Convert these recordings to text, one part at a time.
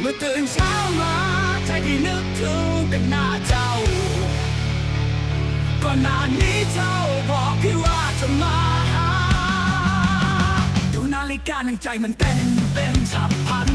เมื่อตื่นเช้ามาใจที่นึกถึงเป็นหน้าเจ้าก่อนหน้านี้เจ้าบอกพี่ว่าจะมาหาดูนาฬิกาหนังใจมันเต้นเป็นฉับพลัน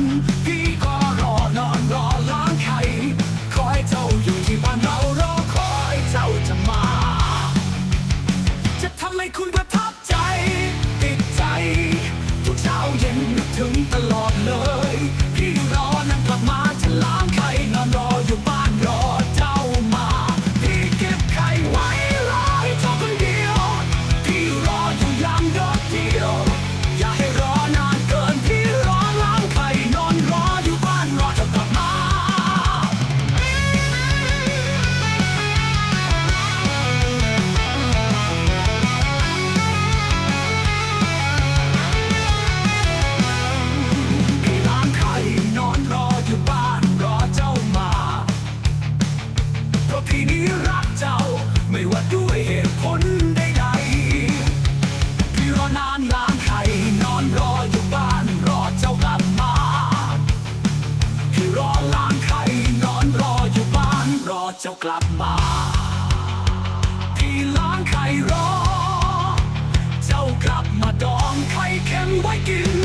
ว่าด้วยเหตุผลใดๆพี่รอนานล้างไข่นอนรออยู่บ้านรอเจ้ากลับมาพี่รอล้างไข่นอนรออยู่บ้านรอเจ้ากลับมาพี่ล้างไข่รอ เจ้ากลับมาดองไข่เค็มไว้กิน